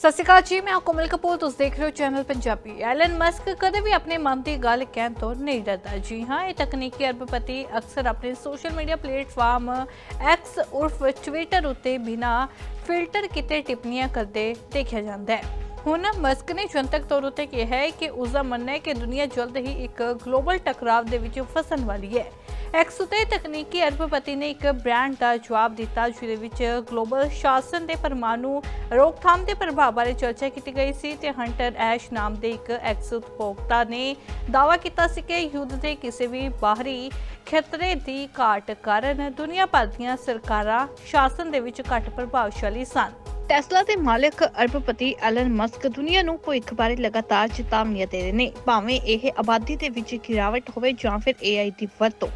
ਸਤਿ ਸ਼੍ਰੀ ਅਕਾਲ ਜੀ, ਮੈਂ ਕੋਮਲ ਕਪੂਰ, ਤੁਸੀਂ ਦੇਖ ਰਹੇ ਹੋ ਚੈਨਲ ਪੰਜਾਬੀ। ਐਲਨ ਮਸਕ ਕਦੇ ਵੀ ਆਪਣੇ ਮਨ ਦੀ ਗੱਲ ਕਹਿਣ ਤੋਂ ਨਹੀਂ ਡਰਦਾ। ਜੀ ਹਾਂ, ਇਹ ਤਕਨੀਕੀ ਅਰਬਪਤੀ ਅਕਸਰ ਆਪਣੇ ਸੋਸ਼ਲ ਮੀਡੀਆ ਪਲੇਟਫਾਰਮ ਐਕਸ ਉਰਫ ਟਵਿੱਟਰ ਉੱਤੇ ਬਿਨਾ ਫਿਲਟਰ ਕੀਤੇ ਟਿੱਪਣੀਆਂ ਕਰਦੇ ਦੇਖਿਆ ਜਾਂਦਾ ਹੈ। ਹੁਣ ਮਸਕ ਨੇ ਜਨਤਕ ਤੌਰ ਉਤੇ ਕਿਹਾ ਹੈ ਕਿ ਉਸ ਦਾ ਮੰਨਣਾ ਹੈ ਕਿ ਦੁਨੀਆ ਜਲਦ ਹੀ ਇੱਕ ਗਲੋਬਲ ਟਕਰਾਵ ਦੇ ਵਿੱਚ ਫਸਣ ਵਾਲੀ ਹੈ। ਐਕਸ ਉਤੇ ਤਕਨੀਕੀ ਅਰਬਪਤੀ ਨੇ ਇੱਕ ਬ੍ਰਾਂਡ ਦਾ ਜਵਾਬ ਦਿੱਤਾ, ਜਿਹਦੇ ਵਿੱਚ ਗਲੋਬਲ ਸ਼ਾਸਨ ਦੇ ਪਰਮਾਣੂ ਰੋਕਥਾਮ ਦੇ ਪ੍ਰਭਾਵ ਬਾਰੇ ਚਰਚਾ ਕੀਤੀ ਗਈ ਸੀ ਤੇ ਹੰਟਰ ਐਸ਼ ਨਾਮ ਦੇ ਇੱਕ ਐਕਸ ਉਪਭੋਗਤਾ ਨੇ ਦਾਅਵਾ ਕੀਤਾ ਸੀ ਕਿ ਯੁੱਧ ਦੇ ਕਿਸੇ ਵੀ ਬਾਹਰੀ ਖਤਰੇ ਦੀ ਘਾਟ ਕਾਰਨ ਦੁਨੀਆ ਭਰ ਦੀਆਂ ਸਰਕਾਰਾਂ ਸ਼ਾਸਨ ਦੇ ਵਿੱਚ ਘੱਟ ਪ੍ਰਭਾਵਸ਼ਾਲੀ ਸਨ। ਟੈਸਲਾ ਦੇ ਮਾਲਕ ਅਰਬਪਤੀ ਐਲਨ ਮਸਕ ਦੁਨੀਆ ਨੂੰ ਭਵਿੱਖ ਬਾਰੇ ਲਗਾਤਾਰ ਚੇਤਾਵਨੀਆਂ ਦੇ ਰਹੇ ਨੇ, ਭਾਵੇਂ ਇਹ ਆਬਾਦੀ ਦੇ ਵਿੱਚ ਗਿਰਾਵਟ ਹੋਵੇ ਜਾਂ ਫਿਰ AI ਦੀ ਵਰਤੋਂ।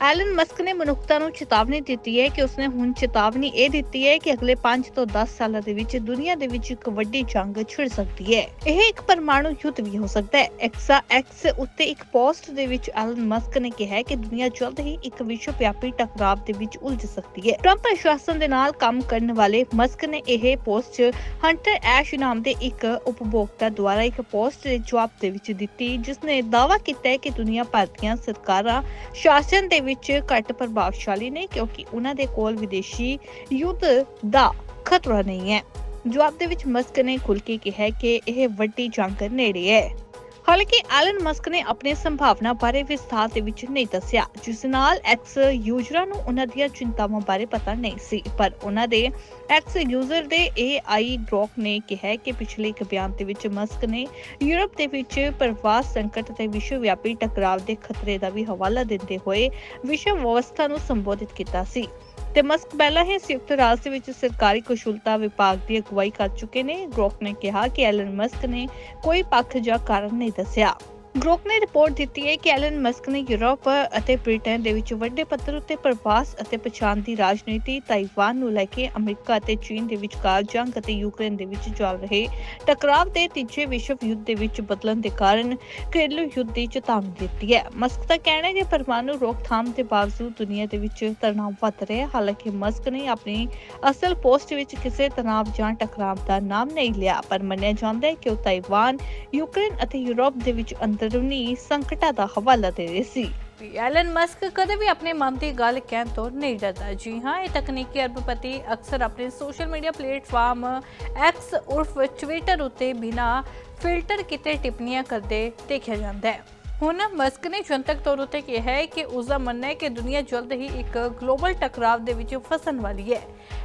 ਐਲਨ ਮਸਕ ਨੇ ਮਨੁੱਖਤਾ ਨੂੰ ਚੇਤਾਵਨੀ ਦਿੱਤੀ ਹੈ ਕਿ ਉਸਨੇ ਹੁਣ ਚੇਤਾਵਨੀ ਇਹ ਦਿੱਤੀ ਹੈ ਕਿ ਅਗਲੇ 5 ਤੋਂ 10 ਸਾਲਾਂ ਦੇ ਵਿੱਚ ਦੁਨੀਆ ਦੇ ਵਿੱਚ ਇੱਕ ਵੱਡੀ ਜੰਗ ਛਿੜ ਸਕਦੀ ਹੈ। ਇਹ ਇੱਕ ਪਰਮਾਣੂ ਯੁੱਧ ਵੀ ਹੋ ਸਕਦਾ ਹੈ। ਐਕਸਾ ਐਕਸ ਉੱਤੇ ਇੱਕ ਪੋਸਟ ਦੇ ਵਿੱਚ ਐਲਨ ਮਸਕ ਨੇ ਕਿਹਾ ਕਿ ਦੁਨੀਆ ਜਲਦ ਹੀ ਇੱਕ ਵਿਸ਼ਵ ਵਿਆਪੀ ਟਕਰਾਵ ਦੇ ਵਿੱਚ ਉਲਝ ਸਕਦੀ ਹੈ। ਟਰੰਪ ਪ੍ਰਸ਼ਾਸਨ ਦੇ ਨਾਲ ਕੰਮ ਕਰਨ ਵਾਲੇ ਮਸਕ ਨੇ ਇਹ ਪੋਸਟ ਹੰਟਰ ਐਸ਼ ਨਾਮ ਦੇ ਇੱਕ ਉਪਭੋਗਤਾ ਦੁਆਰਾ ਇੱਕ ਪੋਸਟ ਦੇ ਜਵਾਬ ਦੇ ਵਿੱਚ ਦਿੱਤੀ ਜਿਸ ਨੇ ਦਾਅਵਾ ਕੀਤਾ ਹੈ ਕਿ ਦੁਨੀਆ ਭਰ ਦੀਆਂ ਸਰਕਾਰਾਂ, ਸ਼ਾਸਨ ਦੇ ਵਿੱਚ ਘੱਟ ਪ੍ਰਭਾਵਸ਼ਾਲੀ ਨੇ ਕਿਉਂਕਿ ਉਹਨਾਂ ਦੇ ਕੋਲ ਵਿਦੇਸ਼ੀ ਯੁੱਧ ਦਾ ਖਤਰਾ ਨਹੀਂ ਹੈ। ਜਵਾਬ ਦੇ ਵਿੱਚ ਮਸਕ ਨੇ ਖੁੱਲ੍ਹ ਕੇ ਕਿਹਾ ਕਿ ਇਹ ਵੱਡੀ ਜੰਗ ਨੇੜੇ ਹੈ। ਹਾਲਾਂਕਿ ਐਲਨ ਮਸਕ ਨੇ ਆਪਣੀ ਸੰਭਾਵਨਾ ਬਾਰੇ ਵਿਸਥਾਰ ਦੇ ਵਿੱਚ ਨਹੀਂ ਦੱਸਿਆ, ਜਿਸ ਨਾਲ ਐਕਸ ਯੂਜ਼ਰਾਂ ਨੂੰ ਉਹਨਾਂ ਦੀਆਂ ਚਿੰਤਾਵਾਂ ਬਾਰੇ ਪਤਾ ਨਹੀਂ ਸੀ। ਪਰ ਉਹਨਾਂ ਦੇ ਐਕਸ ਯੂਜ਼ਰ ਦੇ AI ਗ੍ਰੋਕ ਨੇ ਕਿਹਾ ਕਿ ਪਿਛਲੇ ਇੱਕ ਬਿਆਨ ਦੇ ਵਿੱਚ ਮਸਕ ਨੇ ਯੂਰਪ ਦੇ ਵਿੱਚ ਪ੍ਰਵਾਸ ਸੰਕਟ ਤੇ ਵਿਸ਼ਵ ਵਿਆਪੀ ਟਕਰਾਵ ਦੇ ਖਤਰੇ ਦਾ ਵੀ ਹਵਾਲਾ ਦਿੰਦੇ ਹੋਏ ਵਿਸ਼ਵ ਵਿਵਸਥਾ ਨੂੰ ਸੰਬੋਧਿਤ ਕੀਤਾ ਸੀ। ਤੇ ਮਸਕ ਪਹਿਲਾਂ ਹੀ ਸੰਯੁਕਤ ਰਾਜ ਦੇ ਵਿੱਚ ਸਰਕਾਰੀ ਕੁਸ਼ਲਤਾ ਵਿਭਾਗ ਦੀ ਅਗਵਾਈ ਕਰ ਚੁੱਕੇ ਨੇ। ਗ੍ਰੋਕ ਨੇ ਕਿਹਾ ਕਿ ਐਲਨ ਮਸਕ ਨੇ ਕੋਈ ਪੱਖ ਜਾਂ ਕਾਰਨ ਨਹੀਂ ਦੱਸਿਆ। ਗ੍ਰੋਕ ਨੇ ਰਿਪੋਰਟ ਦਿੱਤੀ ਹੈ ਕਿ ਐਲਨ ਮਸਕ ਨੇ ਯੂਰਪ ਅਤੇ ਬ੍ਰਿਟੇਨ ਦੇ ਵਿੱਚ ਵੱਡੇ ਪੱਧਰ ਉੱਤੇ ਪ੍ਰਵਾਸ ਅਤੇ ਪਛਾਣ ਦੀ ਰਾਜਨੀਤੀ ਤਾਈਵਾਨ ਨੂੰ ਲੈ ਕੇ ਅਮਰੀਕਾ ਅਤੇ ਚੀਨ ਦੇ ਵਿਚਕਾਰ ਜੰਗ ਅਤੇ ਯੂਕਰੇਨ ਦੇ ਵਿੱਚ ਚੱਲ ਰਹੇ ਟਕਰਾਵ ਦੇ ਤੀਜੇ ਵਿਸ਼ਵ ਯੁੱਧ ਦੇ ਵਿੱਚ ਬਦਲਣ ਦੇ ਕਾਰਨ ਘਰੇਲੂ ਯੁੱਧ ਦੀ ਚੇਤਾਵਨੀ ਦਿੱਤੀ ਹੈ। ਮਸਕ ਦਾ ਕਹਿਣਾ ਹੈ ਕਿ ਪਰਮਾਣੂ ਰੋਕਥਾਮ ਦੇ ਬਾਵਜੂਦ ਦੁਨੀਆ ਦੇ ਵਿੱਚ ਤਣਾਅ ਵੱਧ ਰਿਹਾ ਹੈ। ਹਾਲਾਂਕਿ ਮਸਕ ਨੇ ਆਪਣੀ ਅਸਲ ਪੋਸਟ ਵਿੱਚ ਕਿਸੇ ਤਣਾਅ ਜਾਂ ਟਕਰਾਵ ਦਾ ਨਾਮ ਨਹੀਂ ਲਿਆ, ਪਰ ਮੰਨਿਆ ਜਾਂਦਾ ਹੈ ਕਿ ਉਹ ਤਾਈਵਾਨ ਯੂਕਰੇਨ ਅਤੇ ਯੂਰਪ ਦੇ ਵਿੱਚ ਅੰਦਰੂਨੀ ਸੰਕਟਾਂ ਦਾ ਹਵਾਲਾ ਦੇ ਰਹੇ ਸੀ। ਐਲਨ ਮਸਕ ਕਦੇ ਵੀ ਆਪਣੇ ਮਨ ਦੀ ਗੱਲ ਕਹਿਣ ਤੋਂ ਨਹੀਂ ਡਰਦਾ। ਜੀ ਹਾਂ, ਇਹ ਤਕਨੀਕੀ ਅਰਬਪਤੀ ਅਕਸਰ ਆਪਣੇ ਸੋਸ਼ਲ ਮੀਡੀਆ ਪਲੇਟਫਾਰਮ ਐਕਸ ਉਰਫ ਟਵਿੱਟਰ ਉੱਤੇ ਬਿਨਾ ਫਿਲਟਰ ਕੀਤੇ ਟਿੱਪਣੀਆਂ ਕਰਦੇ ਦੇਖਿਆ ਜਾਂਦਾ ਹੈ। ਹੁਣ ਮਸਕ ਨੇ ਜਨਤਕ ਤੌਰ ਉੱਤੇ ਕਿਹਾ ਹੈ ਕਿ ਉਸ ਦਾ ਮੰਨਣਾ ਹੈ ਕਿ ਦੁਨੀਆ ਜਲਦ ਹੀ ਇੱਕ ਗਲੋਬਲ ਟਕਰਾਵ ਦੇ ਵਿੱਚ ਫਸਣ ਵਾਲੀ ਹੈ।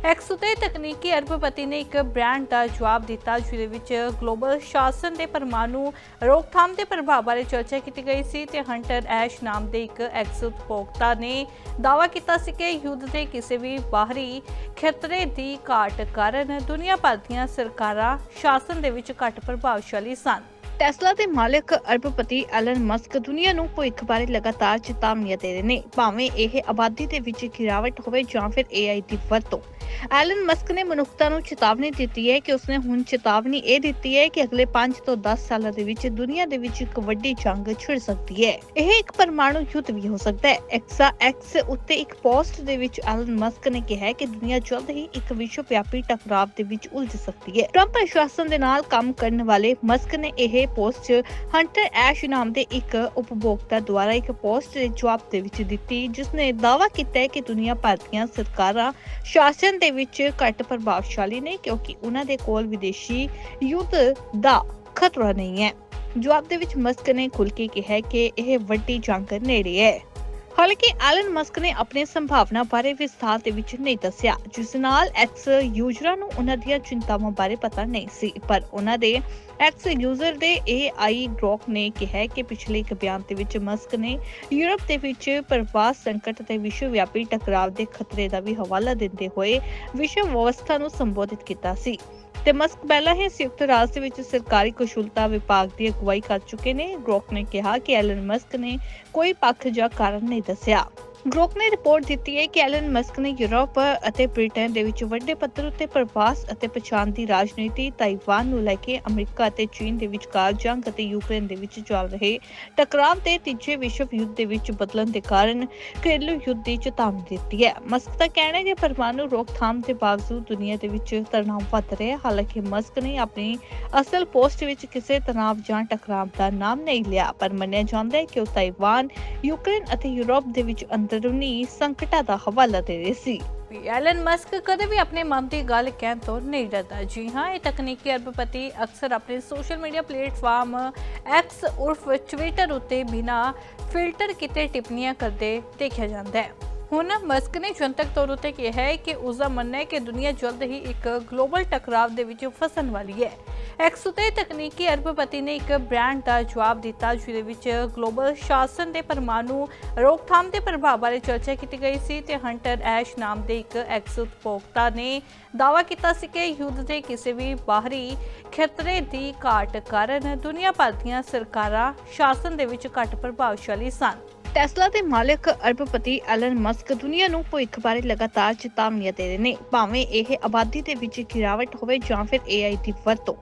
ਐਕਸ ਉਤੇ ਤਕਨੀਕੀ ਅਰਬਪਤੀ ਨੇ ਇੱਕ ਬ੍ਰਾਂਡ ਦਾ ਜਵਾਬ ਦਿੱਤਾ, ਜਿਹਦੇ ਵਿੱਚ ਗਲੋਬਲ ਸ਼ਾਸਨ ਦੇ ਪਰਮਾਣੂ ਰੋਕਥਾਮ ਦੇ ਪ੍ਰਭਾਵ ਬਾਰੇ ਚਰਚਾ ਕੀਤੀ ਗਈ ਸੀ ਤੇ ਹੰਟਰ ਐਸ਼ ਨਾਮ ਦੇ ਇੱਕ ਐਕਸ ਉਪਭੋਗਤਾ ਨੇ ਦਾਅਵਾ ਕੀਤਾ ਸੀ ਕਿ ਯੁੱਧ ਦੇ ਕਿਸੇ ਵੀ ਬਾਹਰੀ ਖਤਰੇ ਦੀ ਘਾਟ ਕਾਰਨ ਦੁਨੀਆ ਭਰ ਦੀਆਂ ਸਰਕਾਰਾਂ ਸ਼ਾਸਨ ਦੇ ਵਿੱਚ ਘੱਟ ਪ੍ਰਭਾਵਸ਼ਾਲੀ ਸਨ। ਟੈਸਲਾ ਦੇ ਮਾਲਕ ਅਰਬਪਤੀ ਐਲਨ ਮਸਕ ਦੁਨੀਆ ਨੂੰ ਭਵਿੱਖ ਬਾਰੇ ਲਗਾਤਾਰ ਚੇਤਾਵਨੀਆਂ ਦੇ ਰਹੇ ਨੇ। ਭਾਵੇਂ ਇਹ ਆਬਾਦੀ ਦੇ ਵਿੱਚ ਗਿਰਾਵਟ ਹੋਵੇ ਜਾਂ ਫਿਰ AI ਦੀ ਵਰਤੋਂ। ਐਲਨ ਮਸਕ ਨੇ ਮਨੁੱਖਤਾ ਨੂੰ ਚੇਤਾਵਨੀ ਦਿੱਤੀ ਹੈ ਕਿ ਉਸਨੇ ਹੁਣ ਚੇਤਾਵਨੀ ਇਹ ਦਿੱਤੀ ਹੈ ਕਿ ਅਗਲੇ 5 ਤੋਂ 10 ਸਾਲਾਂ ਦੇ ਵਿੱਚ ਦੁਨੀਆ ਦੇ ਵਿੱਚ ਇੱਕ ਵੱਡੀ ਜੰਗ ਛਿੜ ਸਕਦੀ ਹੈ। ਇਹ ਇੱਕ ਪਰਮਾਣੂ ਯੁੱਧ ਵੀ ਹੋ ਸਕਦਾ ਹੈ। ਐਕਸਾ ਐਕਸ ਉੱਤੇ ਇੱਕ ਪੋਸਟ ਦੇ ਵਿੱਚ ਐਲਨ ਮਸਕ ਨੇ ਕਿਹਾ ਕਿ ਦੁਨੀਆ ਜਲਦ ਹੀ ਇੱਕ ਵਿਸ਼ਵ ਵਿਆਪੀ ਟਕਰਾਵ ਦੇ ਵਿੱਚ ਉਲਝ ਸਕਦੀ ਹੈ। ਟਰੰਪ ਪ੍ਰਸ਼ਾਸਨ ਦੇ ਨਾਲ ਕੰਮ ਕਰਨ ਵਾਲੇ ਮਸਕ ਨੇ ਇਹ ਪੋਸਟ ਹੰਟਰ ਐਸ਼ ਨਾਮ ਦੇ ਇੱਕ ਉਪਭੋਗਤਾ ਦੁਆਰਾ ਇੱਕ ਪੋਸਟ ਦੇ ਜਵਾਬ ਦੇ ਵਿੱਚ ਦਿੱਤੀ ਜਿਸ ਨੇ ਦਾਅਵਾ ਕੀਤਾ ਹੈ ਕਿ ਦੁਨੀਆ ਭਰ ਦੀਆਂ ਸਰਕਾਰਾਂ ਸ਼ਾਸਨ ਦੇ ਵਿੱਚ ਘੱਟ ਪ੍ਰਭਾਵਸ਼ਾਲੀ ਨੇ ਕਿਉਂਕਿ ਉਹਨਾਂ ਦੇ ਕੋਲ ਵਿਦੇਸ਼ੀ ਯੁੱਧ ਦਾ ਖਤਰਾ ਨਹੀਂ ਹੈ। ਜਵਾਬ ਦੇ ਵਿੱਚ ਮਸਕ ਨੇ ਖੁੱਲ੍ਹ ਕੇ ਕਿਹਾ ਕਿ ਇਹ ਵੱਡੀ ਜੰਗ ਨੇੜੇ ਹੈ। ਹਾਲਾਂਕਿ ਐਲਨ ਮਸਕ ਨੇ ਆਪਣੇ ਸੰਭਾਵਨਾ ਬਾਰੇ ਵਿਸਥਾਰ ਦੇ ਵਿੱਚ ਨਹੀਂ ਦੱਸਿਆ, ਜਿਸ ਨਾਲ ਐਕਸ ਯੂਜ਼ਰਾਂ ਨੂੰ ਉਹਨਾਂ ਦੀਆਂ ਚਿੰਤਾਵਾਂ ਬਾਰੇ ਪਤਾ ਨਹੀਂ ਸੀ। ਪਰ ਉਹਨਾਂ ਦੇ ਐਕਸ ਯੂਜ਼ਰ ਦੇ AI ਗ੍ਰੋਕ ਨੇ ਕਿਹਾ ਕਿ ਪਿਛਲੇ ਇੱਕ ਬਿਆਨ ਦੇ ਵਿੱਚ ਮਸਕ ਨੇ ਯੂਰਪ ਦੇ ਵਿੱਚ ਪ੍ਰਵਾਸ ਸੰਕਟ ਤੇ ਵਿਸ਼ਵ ਵਿਆਪੀ ਟਕਰਾਵ ਦੇ ਖਤਰੇ ਦਾ ਵੀ ਹਵਾਲਾ ਦਿੰਦੇ ਹੋਏ ਵਿਸ਼ਵ ਵਿਵਸਥਾ ਨੂੰ ਸੰਬੋਧਿਤ ਕੀਤਾ ਸੀ। ਤੇ ਮਸਕ ਪਹਿਲਾਂ ਹੀ ਸੰਯੁਕਤ ਰਾਜ ਦੇ ਵਿੱਚ ਸਰਕਾਰੀ ਕੁਸ਼ਲਤਾ ਵਿਭਾਗ ਦੀ ਅਗਵਾਈ ਕਰ ਚੁੱਕੇ ਨੇ। ਗ੍ਰੋਕ ਨੇ ਕਿਹਾ ਕਿ ਐਲਨ ਮਸਕ ਨੇ ਕੋਈ ਪੱਖ ਜਾਂ ਕਾਰਨ ਨਹੀਂ ਦੱਸਿਆ। ਗਰੋਕ ਨੇ ਰਿਪੋਰਟ ਦਿੱਤੀ ਹੈ ਕਿ ਐਲਨ ਮਸਕ ਨੇ ਯੂਰਪ ਅਤੇ ਬ੍ਰਿਟੇਨ ਦੇ ਵਿੱਚ ਵੱਡੇ ਪੱਧਰ ਉੱਤੇ ਪ੍ਰਵਾਸ ਅਤੇ ਪਛਾਣ ਦੀ ਰਾਜਨੀਤੀ ਤਾਈਵਾਨ ਨੂੰ ਲੈ ਕੇ ਅਮਰੀਕਾ ਅਤੇ ਚੀਨ ਦੇ ਵਿਚਕਾਰ ਜੰਗ ਅਤੇ ਯੂਕਰੇਨ ਦੇ ਵਿੱਚ ਚੱਲ ਰਹੇ ਟਕਰਾਅ ਦੇ ਤੀਜੇ ਵਿਸ਼ਵ ਯੁੱਧ ਦੇ ਵਿੱਚ ਬਦਲਣ ਦੇ ਕਾਰਨ ਘਰੇਲੂ ਯੁੱਧ ਦੀ ਚੇਤਾਵਨੀ ਦਿੱਤੀ ਹੈ। ਮਸਕ ਦਾ ਕਹਿਣਾ ਹੈ ਕਿ ਪਰਮਾਣੂ ਰੋਕਥਾਮ ਦੇ ਬਾਵਜੂਦ ਦੁਨੀਆ ਦੇ ਵਿੱਚ ਤਣਾਅ ਵੱਧ ਰਿਹਾ ਹੈ। ਹਾਲਾਂਕਿ ਮਸਕ ਨੇ ਆਪਣੀ ਅਸਲ ਪੋਸਟ ਵਿੱਚ ਕਿਸੇ ਤਣਾਅ ਜਾਂ ਟਕਰਾਅ ਦਾ ਨਾਮ ਨਹੀਂ ਲਿਆ, ਪਰ ਮੰਨਿਆ ਜਾਂਦਾ ਹੈ ਕਿ ਉਹ ਤਾਈਵਾਨ ਯੂਕਰੇਨ ਅਤੇ ਯੂਰਪ ਦੇ ਵਿੱਚ ਅੰਦਰ ਅੰਦਰੂਨੀ ਸੰਕਟਾਂ ਦਾ ਹਵਾਲਾ ਦੇ ਰਹੇ ਸੀ। ਐਲਨ ਮਸਕ ਕਦੇ ਵੀ ਆਪਣੇ ਮਨ ਦੀ ਗੱਲ ਕਹਿਣ ਤੋਂ ਨਹੀਂ ਡਰਦਾ। ਜੀ ਹਾਂ, ਇਹ ਤਕਨੀਕੀ ਅਰਬਪਤੀ ਅਕਸਰ ਆਪਣੇ ਸੋਸ਼ਲ ਮੀਡੀਆ ਪਲੇਟਫਾਰਮ ਐਕਸ ਉਰਫ ਟਵਿੱਟਰ ਉੱਤੇ ਬਿਨਾ ਫਿਲਟਰ ਕੀਤੇ ਟਿੱਪਣੀਆਂ ਕਰਦੇ ਦੇਖਿਆ ਜਾਂਦਾ ਹੈ। ਹੁਣ ਮਸਕ ਨੇ ਜਨਤਕ ਤੌਰ ਉੱਤੇ ਕਿਹਾ ਹੈ ਕਿ ਉਸ ਦਾ ਮੰਨਣਾ ਹੈ ਕਿ ਦੁਨੀਆ ਜਲਦ ਹੀ ਇੱਕ ਗਲੋਬਲ ਟਕਰਾਵ ਦੇ ਵਿੱਚ ਫਸਣ ਵਾਲੀ ਹੈ। ਐਕਸ ਉਤੇ ਤਕਨੀਕੀ ਅਰਬਪਤੀ ਨੇ ਇੱਕ ਬ੍ਰਾਂਡ ਦਾ ਜਵਾਬ ਦਿੱਤਾ, ਜਿਹਦੇ ਵਿੱਚ ਗਲੋਬਲ ਸ਼ਾਸਨ ਦੇ ਪਰਮਾਣੂ ਰੋਕਥਾਮ ਦੇ ਪ੍ਰਭਾਵ ਬਾਰੇ ਚਰਚਾ ਕੀਤੀ ਗਈ ਸੀ ਤੇ ਹੰਟਰ ਐਸ਼ ਨਾਮ ਦੇ ਇੱਕ ਐਕਸ ਉਪਭੋਗਤਾ ਨੇ ਦਾਅਵਾ ਕੀਤਾ ਸੀ ਕਿ ਯੁੱਧ ਦੇ ਕਿਸੇ ਵੀ ਬਾਹਰੀ ਖਤਰੇ ਦੀ ਘਾਟ ਕਾਰਨ ਦੁਨੀਆ ਭਰ ਦੀਆਂ ਸਰਕਾਰਾਂ ਸ਼ਾਸਨ ਦੇ ਵਿੱਚ ਘੱਟ ਪ੍ਰਭਾਵਸ਼ਾਲੀ ਸਨ। ਟੈਸਲਾ ਦੇ ਮਾਲਕ ਅਰਬਪਤੀ ਐਲਨ ਮਸਕ ਦੁਨੀਆ ਨੂੰ ਭਵਿੱਖ ਬਾਰੇ ਲਗਾਤਾਰ ਚੇਤਾਵਨੀਆਂ ਦੇ ਰਹੇ ਨੇ। ਭਾਵੇਂ ਇਹ ਆਬਾਦੀ ਦੇ ਵਿੱਚ ਗਿਰਾਵਟ ਹੋਵੇ ਜਾਂ ਫਿਰ AI ਦੀ ਵਰਤੋਂ।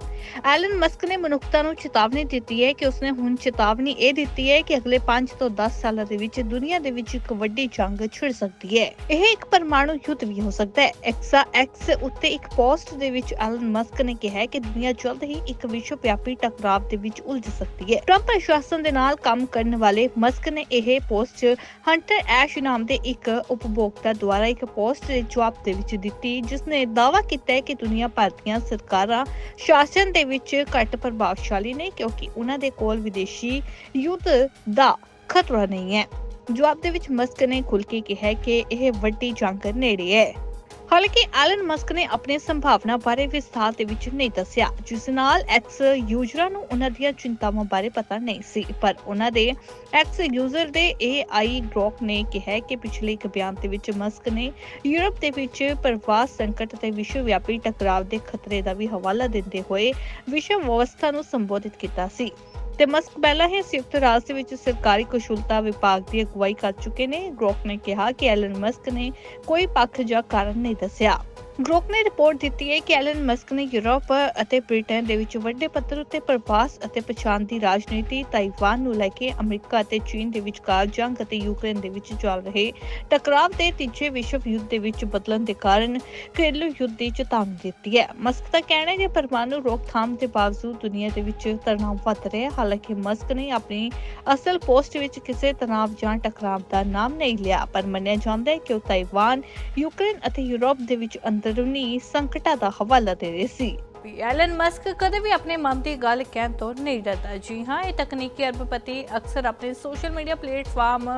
ਐਲਨ ਮਸਕ ਨੇ ਮਨੁੱਖਤਾ ਨੂੰ ਚੇਤਾਵਨੀ ਦਿੱਤੀ ਹੈ ਕਿ ਉਸਨੇ ਹੁਣ ਚੇਤਾਵਨੀ ਇਹ ਦਿੱਤੀ ਹੈ ਕਿ ਅਗਲੇ 5 ਤੋਂ 10 ਸਾਲਾਂ ਦੇ ਵਿੱਚ ਦੁਨੀਆ ਦੇ ਵਿੱਚ ਇੱਕ ਵੱਡੀ ਜੰਗ ਛਿੜ ਸਕਦੀ ਹੈ। ਇਹ ਇੱਕ ਪਰਮਾਣੂ ਯੁੱਧ ਵੀ ਹੋ ਸਕਦਾ ਹੈ। ਐਕਸਾ ਐਕਸ ਉੱਤੇ ਇੱਕ ਪੋਸਟ ਦੇ ਵਿੱਚ ਐਲਨ ਮਸਕ ਨੇ ਕਿਹਾ ਹੈ ਕਿ ਦੁਨੀਆ ਜਲਦ ਹੀ ਇੱਕ ਵਿਸ਼ਵ ਵਿਆਪੀ ਟਕਰਾਅ ਦੇ ਵਿੱਚ ਉਲਝ ਸਕਦੀ ਹੈ। ਟਰੰਪ ਪ੍ਰਸ਼ਾਸਨ ਦੇ ਨਾਲ ਕੰਮ ਕਰਨ ਵਾਲੇ ਮਸਕ ਨੇ ਇਹ ਪੋਸਟ ਹੰਟਰ ਐਸ਼ ਨਾਮ ਦੇ ਇੱਕ ਉਪਭੋਗਤਾ ਦੁਆਰਾ ਇੱਕ ਪੋਸਟ ਦੇ ਜਵਾਬ ਦੇ ਵਿੱਚ ਦਿੱਤੀ ਜਿਸ ਨੇ ਦਾਅਵਾ ਕੀਤਾ ਹੈ ਕਿ ਦੁਨੀਆ ਭਰ ਦੀਆਂ ਸਰਕਾਰਾਂ ਸ਼ਾਸਨ ਦੇ ਵਿੱਚ ਘੱਟ ਪ੍ਰਭਾਵਸ਼ਾਲੀ ਨੇ, ਕਿਉਂਕਿ ਉਹਨਾਂ ਦੇ ਕੋਲ ਵਿਦੇਸ਼ੀ ਯੁੱਧ ਦਾ ਖਤਰਾ ਨਹੀਂ ਹੈ। ਜਵਾਬ ਦੇ ਵਿੱਚ ਮਸਕ ਨੇ ਖੁੱਲ੍ਹ ਕੇ ਕਿਹਾ ਕਿ ਇਹ ਵੱਡੀ ਜੰਗ ਨੇੜੇ ਹੈ। ਹਾਲਾਂਕਿ ਐਲਨ ਮਸਕ ਨੇ ਆਪਣੀ ਸੰਭਾਵਨਾ ਬਾਰੇ ਵਿਸਥਾਰ ਦੇ ਵਿੱਚ ਨਹੀਂ ਦੱਸਿਆ, ਜਿਸ ਨਾਲ ਐਕਸ ਯੂਜ਼ਰਾਂ ਨੂੰ ਉਹਨਾਂ ਦੀਆਂ ਚਿੰਤਾਵਾਂ ਬਾਰੇ ਪਤਾ ਨਹੀਂ ਸੀ। ਪਰ ਉਹਨਾਂ ਦੇ ਐਕਸ ਯੂਜ਼ਰ ਦੇ AI ਗ੍ਰੋਕ ਨੇ ਕਿਹਾ ਕਿ ਪਿਛਲੇ ਇੱਕ ਬਿਆਨ ਦੇ ਵਿੱਚ ਮਸਕ ਨੇ ਯੂਰਪ ਦੇ ਵਿੱਚ ਪ੍ਰਵਾਸ ਸੰਕਟ ਅਤੇ ਵਿਸ਼ਵ ਵਿਆਪੀ ਟਕਰਾਅ ਦੇ ਖਤਰੇ ਦਾ ਵੀ ਹਵਾਲਾ ਦਿੰਦੇ ਹੋਏ ਵਿਸ਼ਵ ਵਿਵਸਥਾ ਨੂੰ ਸੰਬੋਧਿਤ ਕੀਤਾ ਸੀ। ਤੇ ਮਸਕ ਪਹਿਲਾਂ ਹੀ ਸੰਯੁਕਤ ਰਾਜ ਦੇ ਵਿੱਚ ਸਰਕਾਰੀ ਕੁਸ਼ਲਤਾ ਵਿਭਾਗ ਦੀ ਅਗਵਾਈ ਕਰ ਚੁੱਕੇ ਨੇ। ਗ੍ਰੋਕ ਨੇ ਕਿਹਾ ਕਿ ਐਲਨ ਮਸਕ ਨੇ ਕੋਈ ਪੱਖ ਜਾਂ ਕਾਰਨ ਨਹੀਂ ਦੱਸਿਆ। ਗ੍ਰੋਕ ਨੇ ਰਿਪੋਰਟ ਦਿੱਤੀ ਹੈ ਕਿ ਐਲਨ ਮਸਕ ਨੇ ਯੂਰਪ ਅਤੇ ਬ੍ਰਿਟੇਨ ਦੇ ਵਿੱਚ ਵੱਡੇ ਪੱਧਰ ਉੱਤੇ ਪ੍ਰਵਾਸ ਅਤੇ ਪਛਾਣ ਦੀ ਰਾਜਨੀਤੀ ਤਾਈਵਾਨ ਨੂੰ ਲੈ ਕੇ ਅਮਰੀਕਾ ਅਤੇ ਚੀਨ ਦੇ ਵਿਚਕਾਰ ਜੰਗ ਅਤੇ ਯੂਕਰੇਨ ਦੇ ਵਿੱਚ ਚੱਲ ਰਹੇ ਟਕਰਾਅ ਦੇ ਤੀਜੇ ਵਿਸ਼ਵ ਯੁੱਧ ਦੇ ਵਿੱਚ ਬਦਲਣ ਦੇ ਕਾਰਨ ਘਰੇਲੂ ਯੁੱਧ ਦੀ ਚੇਤਾਵਨੀ ਦਿੱਤੀ ਹੈ। ਮਸਕ ਦਾ ਕਹਿਣਾ ਹੈ ਕਿ ਪਰਮਾਣੂ ਰੋਕਥਾਮ ਦੇ ਬਾਵਜੂਦ ਦੁਨੀਆ ਦੇ ਵਿੱਚ ਤਣਾਅ ਵੱਧ ਰਿਹਾ ਹੈ। ਹਾਲਾਂਕਿ ਮਸਕ ਨੇ ਆਪਣੀ ਅਸਲ ਪੋਸਟ ਵਿੱਚ ਕਿਸੇ ਤਣਾਅ ਜਾਂ ਟਕਰਾਅ ਦਾ ਨਾਮ ਨਹੀਂ ਲਿਆ, ਪਰ ਮੰਨਿਆ ਜਾਂਦਾ ਹੈ ਕਿ ਉਹ ਤਾਈਵਾਨ ਯੂਕਰੇਨ ਅਤੇ ਯੂਰਪ ਦੇ ਵਿੱਚ ਅੰਦਰੂਨੀ ਸੰਕਟਾਂ ਦਾ ਹਵਾਲਾ ਦੇ ਰਹੇ ਸੀ। ਐਲਨ ਮਸਕ ਕਦੇ ਵੀ ਆਪਣੇ ਮਨ ਦੀ ਗੱਲ ਕਹਿਣ ਤੋਂ ਨਹੀਂ ਡਰਦਾ। ਜੀ ਹਾਂ, ਇਹ ਤਕਨੀਕੀ ਅਰਬਪਤੀ ਅਕਸਰ ਆਪਣੇ ਸੋਸ਼ਲ ਮੀਡੀਆ ਪਲੇਟਫਾਰਮ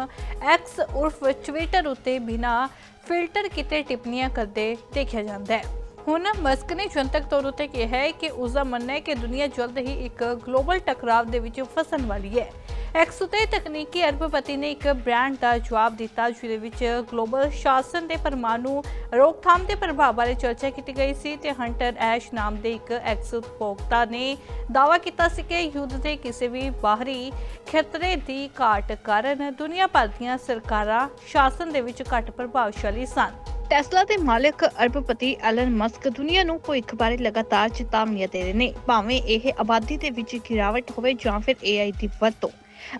ਐਕਸ ਉਰਫ ਟਵਿੱਟਰ ਉੱਤੇ ਬਿਨਾ ਫਿਲਟਰ ਕੀਤੇ ਟਿੱਪਣੀਆਂ ਕਰਦੇ ਦੇਖਿਆ ਜਾਂਦਾ ਹੈ। ਹੁਣ ਮਸਕ ਨੇ ਜਨਤਕ ਤੌਰ ਉਤੇ ਕਿਹਾ ਹੈ ਕਿ ਉਸ ਦਾ ਮੰਨਣਾ ਹੈ ਕਿ ਦੁਨੀਆ ਜਲਦ ਹੀ ਇੱਕ ਗਲੋਬਲ ਟਕਰਾਅ ਦੇ ਵਿੱਚ ਫਸਣ ਵਾਲੀ ਹੈ। ਐਕਸ ਉਤੇ ਤਕਨੀਕੀ ਅਰਬਪਤੀ ਨੇ ਇੱਕ ਬ੍ਰਾਂਡ ਦਾ ਜਵਾਬ ਦਿੱਤਾ ਜਿਹਦੇ ਵਿੱਚ ਗਲੋਬਲ ਸ਼ਾਸਨ ਦੇ ਪਰਮਾਣੂ ਰੋਕਥਾਮ ਦੇ ਪ੍ਰਭਾਵ ਬਾਰੇ ਚਰਚਾ ਕੀਤੀ ਗਈ ਸੀ ਤੇ ਹੰਟਰ ਐਸ਼ ਨਾਮ ਦੇ ਇੱਕ ਐਕਸ ਨੇ ਦਾਅਵਾ ਕੀਤਾ ਸੀ ਕਿ ਯੁੱਧ ਦੇ ਕਿਸੇ ਵੀ ਬਾਹਰੀ ਖਤਰੇ ਦੀ ਘਾਟ ਕਾਰਨ ਦੁਨੀਆ ਭਰ ਦੀਆਂ ਸਰਕਾਰਾਂ ਸ਼ਾਸਨ ਦੇ ਵਿੱਚ ਘੱਟ ਪ੍ਰਭਾਵਸ਼ਾਲੀ ਸਨ। ਟੈਸਲਾ ਦੇ ਮਾਲਕ ਅਰਬਪਤੀ ਐਲਨ ਮਸਕ ਦੁਨੀਆ ਨੂੰ ਭਵਿੱਖ ਬਾਰੇ ਲਗਾਤਾਰ ਚੇਤਾਵਨੀਆਂ ਦੇ ਰਹੇ ਨੇ, ਭਾਵੇਂ ਇਹ ਆਬਾਦੀ ਦੇ ਵਿੱਚ ਗਿਰਾਵਟ ਹੋਵੇ ਜਾਂ ਫਿਰ AI ਦੀ ਵਰਤੋਂ।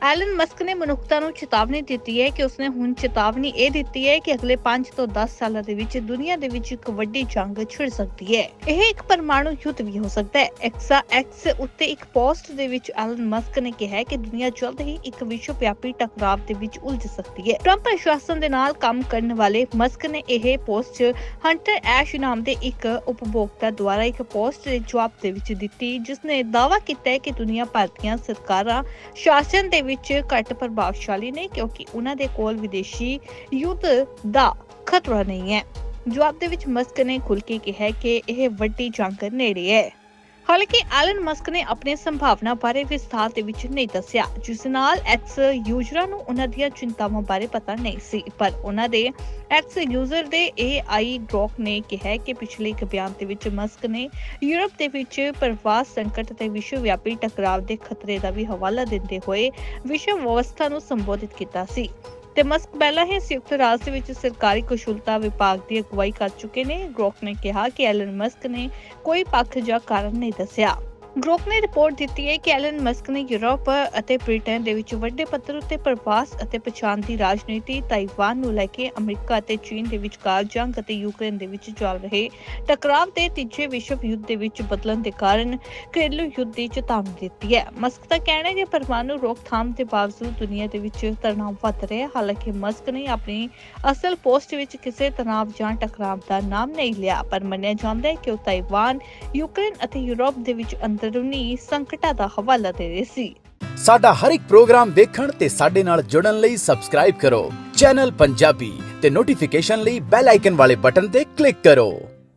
ਐਲਨ ਮਸਕ ਨੇ ਮਨੁੱਖਤਾ ਨੂੰ ਚੇਤਾਵਨੀ ਦਿੱਤੀ ਹੈ ਕਿ ਉਸਨੇ ਹੁਣ ਚੇਤਾਵਨੀ ਇਹ ਦਿੱਤੀ ਹੈ ਕਿ ਅਗਲੇ 5 ਤੋਂ 10 ਸਾਲਾਂ ਦੇ ਵਿੱਚ ਦੁਨੀਆ ਦੇ ਵਿੱਚ ਇੱਕ ਵੱਡੀ ਜੰਗ ਛਿੜ ਸਕਦੀ ਹੈ। ਇਹ ਇੱਕ ਪਰਮਾਣੂ ਯੁੱਧ ਵੀ ਹੋ ਸਕਦਾ ਹੈ। ਐਕਸਾ ਐਕਸ ਉੱਤੇ ਇੱਕ ਪੋਸਟ ਦੇ ਵਿੱਚ ਐਲਨ ਮਸਕ ਨੇ ਕਿਹਾ ਕਿ ਦੁਨੀਆ ਜਲਦ ਹੀ ਇੱਕ ਵਿਸ਼ਵ ਵਿਆਪੀ ਟਕਰਾਅ ਦੇ ਵਿੱਚ ਉਲਝ ਸਕਦੀ ਹੈ। ਟਰੰਪ ਪ੍ਰਸ਼ਾਸਨ ਦੇ ਨਾਲ ਕੰਮ ਕਰਨ ਵਾਲੇ ਮਸਕ ਨੇ ਇਹ ਪੋਸਟ ਹੰਟਰ ਐਸ਼ ਨਾਮ ਦੇ ਇੱਕ ਉਪਭੋਗਤਾ ਦੁਆਰਾ ਇੱਕ ਪੋਸਟ ਦੇ ਜਵਾਬ ਦੇ ਵਿੱਚ ਦਿੱਤੀ ਜਿਸ ਨੇ ਦਾਅਵਾ ਕੀਤਾ ਹੈ ਕਿ ਦੁਨੀਆ ਭਰ ਦੀਆਂ ਸਰਕਾਰਾਂ ਸ਼ਾਸਨ ਦੇ ਵਿੱਚ ਘੱਟ ਪ੍ਰਭਾਵਸ਼ਾਲੀ ਨੇ ਕਿਉਂਕਿ ਉਹਨਾਂ ਦੇ ਕੋਲ ਵਿਦੇਸ਼ੀ ਯੁੱਧ ਦਾ ਖਤਰਾ ਨਹੀਂ ਹੈ। ਜਵਾਬ ਦੇ ਵਿੱਚ ਮਸਕ ਨੇ ਖੁੱਲ ਕੇ ਕਿਹਾ ਕਿ ਇਹ ਵੱਡੀ ਜੰਗ ਨੇੜੇ ਹੈ। ਹਾਲਾਂਕਿ ਐਲਨ ਮਸਕ ਨੇ ਆਪਣੇ ਸੰਭਾਵਨਾ ਬਾਰੇ ਵਿਸਥਾਰ ਦੇ ਵਿੱਚ ਨਹੀਂ ਦੱਸਿਆ, ਜਿਸ ਨਾਲ ਐਕਸ ਯੂਜ਼ਰਾਂ ਨੂੰ ਉਹਨਾਂ ਦੀਆਂ ਚਿੰਤਾਵਾਂ ਬਾਰੇ ਪਤਾ ਨਹੀਂ ਸੀ, ਪਰ ਉਹਨਾਂ ਦੇ ਐਕਸ ਯੂਜ਼ਰ ਦੇ AI ਗ੍ਰੋਕ ਨੇ ਕਿਹਾ ਕਿ ਪਿਛਲੇ ਇੱਕ ਬਿਆਨ ਦੇ ਵਿੱਚ ਮਸਕ ਨੇ ਯੂਰਪ ਦੇ ਵਿੱਚ ਪ੍ਰਵਾਸ ਸੰਕਟ ਅਤੇ ਵਿਸ਼ਵ ਵਿਆਪੀ ਟਕਰਾਅ ਦੇ ਖਤਰੇ ਦਾ ਵੀ ਹਵਾਲਾ ਦਿੰਦੇ ਹੋਏ ਵਿਸ਼ਵ ਵਿਵਸਥਾ ਨੂੰ ਸੰਬੋਧਿਤ ਕੀਤਾ ਸੀ। ਤੇ ਮਸਕ ਪਹਿਲਾਂ ਹੀ ਸੰਯੁਕਤ ਰਾਜ ਦੇ ਵਿੱਚ ਸਰਕਾਰੀ ਕੁਸ਼ਲਤਾ ਵਿਭਾਗ ਦੀ ਅਗਵਾਈ ਕਰ ਚੁੱਕੇ ਨੇ। ਗ੍ਰੋਕ ਨੇ ਕਿਹਾ ਕਿ ਐਲਨ ਮਸਕ ਨੇ ਕੋਈ ਪੱਖ ਜਾਂ ਕਾਰਨ ਨਹੀਂ ਦੱਸਿਆ। ਗਰੋਕ ਨੇ ਰਿਪੋਰਟ ਦਿੱਤੀ ਹੈ ਕਿ ਐਲਨ ਮਸਕ ਨੇ ਯੂਰਪ ਅਤੇ ਬ੍ਰਿਟੇਨ ਦੇ ਵਿੱਚ ਵੱਡੇ ਪੱਧਰ ਉੱਤੇ ਪ੍ਰਵਾਸ ਅਤੇ ਪਛਾਣ ਦੀ ਰਾਜਨੀਤੀ ਤਾਈਵਾਨ ਨੂੰ ਲੈ ਕੇ ਅਮਰੀਕਾ ਅਤੇ ਚੀਨ ਦੇ ਵਿਚਕਾਰ ਜੰਗ ਅਤੇ ਯੂਕਰੇਨ ਦੇ ਵਿੱਚ ਚੱਲ ਰਹੇ ਟਕਰਾਅ ਦੇ ਤੀਜੇ ਵਿਸ਼ਵ ਯੁੱਧ ਦੇ ਵਿੱਚ ਬਦਲਣ ਦੇ ਕਾਰਨ ਘਰੇਲੂ ਯੁੱਧ ਦੀ ਚੇਤਾਵਨੀ ਦਿੱਤੀ ਹੈ। ਮਸਕ ਦਾ ਕਹਿਣਾ ਹੈ ਕਿ ਪਰਮਾਣੂ ਰੋਕਥਾਮ ਦੇ ਬਾਵਜੂਦ ਦੁਨੀਆ ਦੇ ਵਿੱਚ ਤਣਾਅ ਵੱਧ ਰਿਹਾ ਹੈ। ਹਾਲਾਂਕਿ ਮਸਕ ਨੇ ਆਪਣੀ ਅਸਲ ਪੋਸਟ ਵਿੱਚ ਕਿਸੇ ਤਣਾਅ ਜਾਂ ਟਕਰਾਅ ਦਾ ਨਾਮ ਨਹੀਂ ਲਿਆ, ਪਰ ਮੰਨਿਆ ਜਾਂਦਾ ਹੈ ਕਿ ਉਹ ਤਾਈਵਾਨ ਯੂਕਰੇਨ ਅਤੇ ਯੂਰਪ ਦੇ ਵਿੱਚ ਅੰਦਰੂਨੀ ਸੰਕਟਾਂ ਦਾ ਹਵਾਲਾ ਦੇ ਰਹੇ ਸੀ। ਸਾਡਾ ਹਰ ਇੱਕ ਪ੍ਰੋਗਰਾਮ ਦੇਖਣ ਤੇ ਸਾਡੇ ਨਾਲ ਜੁੜਨ ਲਈ ਸਬਸਕ੍ਰਾਈਬ ਕਰੋ। ਚੈਨਲ ਪੰਜਾਬੀ ਤੇ ਨੋਟੀਫਿਕੇਸ਼ਨ ਲਈ ਬੈਲ ਆਈਕਨ ਵਾਲੇ ਬਟਨ ਤੇ ਕਲਿੱਕ ਕਰੋ।